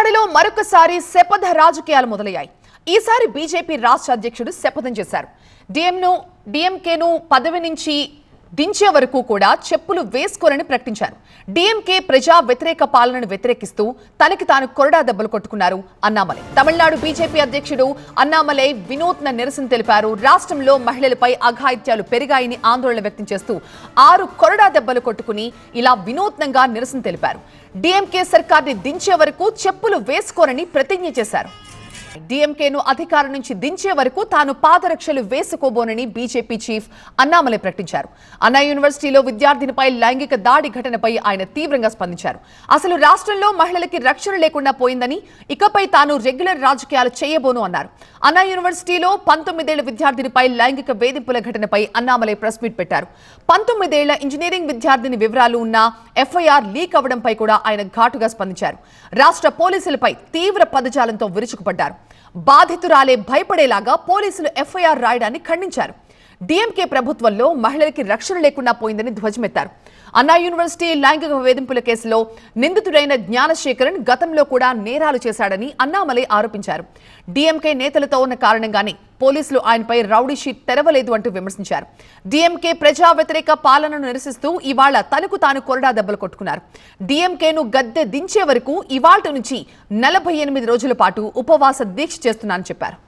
తమిళనాడులో మరొకసారి శపథ రాజకీయాలు మొదలయ్యాయి. ఈసారి బీజేపీ రాష్ట్ర అధ్యక్షుడు శపథం చేశారు. డిఎంను డిఎంకేను పదవి నుంచి దించే వరకు కూడా చెప్పులు వేసుకోరని ప్రకటించారు. డిఎంకే ప్రజా వ్యతిరేక పాలనను వ్యతిరేకిస్తూ తనకి తాను కొరడా దెబ్బలు కొట్టుకున్నారు అన్నామలై. తమిళనాడు బీజేపీ అధ్యక్షుడు అన్నామలై వినూత్న నిరసన తెలిపారు. రాష్ట్రంలో మహిళలపై అఘాయిత్యాలు పెరిగాయని ఆందోళన వ్యక్తం చేస్తూ ఆరు కొరడా దెబ్బలు కొట్టుకుని ఇలా వినూత్నంగా నిరసన తెలిపారు. డిఎంకే సర్కార్ని దించే వరకు చెప్పులు వేసుకోరని ప్రతిజ్ఞ చేశారు. డిఎంకేను అధికారం నుంచి దించే వరకు తాను పాదరక్షలు వేసుకోబోనని బీజేపీ చీఫ్ అన్నామలై ప్రకటించారు. అన్నా యూనివర్సిటీలో విద్యార్థినిపై లైంగిక దాడి ఘటనపై ఆయన తీవ్రంగా స్పందించారు. అసలు రాష్ట్రంలో మహిళలకి రక్షణ లేకుండా పోయిందని ఇకపై తాను రెగ్యులర్ రాజకీయాలు చేయబోను అన్నారు. అన్నా యూనివర్సిటీలో పంతొమ్మిదేళ్ళ విద్యార్థినిపై లైంగిక వేధింపుల ఘటనపై అన్నామలై ప్రెస్ మీట్ పెట్టారు. పంతొమ్మిదేళ్ళ ఇంజనీరింగ్ విద్యార్థిని వివరాలు ఉన్న ఎఫ్ఐఆర్ లీక్ అవడంపై కూడా ఆయన ఘాటుగా స్పందించారు. రాష్ట్ర పోలీసులపై తీవ్ర పదజాలంతో విరుచుకుపడ్డారు. బాధితురాలే భయపడేలాగా పోలీసులు ఎఫ్ఐఆర్ రాయడాన్ని ఖండించారు. డిఎంకే ప్రభుత్వంలో మహిళలకి రక్షణ లేకుండా పోయిందని ధ్వజమెత్తారు. అన్నా యూనివర్సిటీ లైంగిక వేధింపుల కేసులో నిందితుడైన జ్ఞానశేఖరన్ గతంలో కూడా నేరాలు చేశాడని అన్నామలై ఆరోపించారు. డిఎంకే నేతలతో ఉన్న కారణంగానే పోలీసులు ఆయనపై రౌడీ షీట్ తెరవలేదు అంటూ విమర్శించారు. డిఎంకే ప్రజా వ్యతిరేక పాలనను నిరసిస్తూ ఇవాళ తనకు తాను కొరడా దెబ్బలు కొట్టుకున్నారు. డిఎంకేను గద్దె దించే వరకు ఇవాళ నుంచి నలభై ఎనిమిది రోజుల పాటు ఉపవాస దీక్ష చేస్తున్నానని చెప్పారు.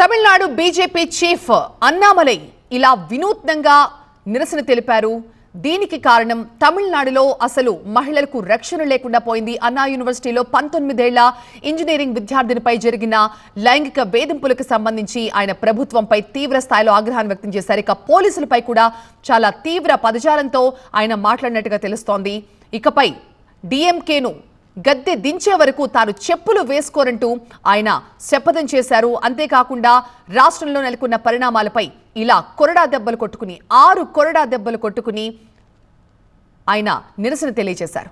తమిళనాడు బీజేపీ చీఫ్ అన్నామలై ఇలా వినూత్నంగా నిరసన తెలిపారు. దీనికి కారణం తమిళనాడులో అసలు మహిళలకు రక్షణ లేకుండా పోయింది. అన్నా యూనివర్సిటీలో పంతొమ్మిదేళ్ళ ఇంజనీరింగ్ విద్యార్థినిపై జరిగిన లైంగిక వేధింపులకు సంబంధించి ఆయన ప్రభుత్వంపై తీవ్ర స్థాయిలో ఆగ్రహాన్ని వ్యక్తం చేశారు. ఇక పోలీసులపై కూడా చాలా తీవ్ర పదజాలంతో ఆయన మాట్లాడినట్టుగా తెలుస్తోంది. ఇకపై డిఎంకేను గద్దె దించే వరకు తాను చెప్పులు వేసుకోరంటూ ఆయన శపథం చేశారు. అంతేకాకుండా రాష్ట్రంలో నెలకొన్న పరిణామాలపై ఇలా కొరడా దెబ్బలు కొట్టుకుని ఆరు కొరడా దెబ్బలు కొట్టుకుని ఆయన నిరసన తెలియజేశారు.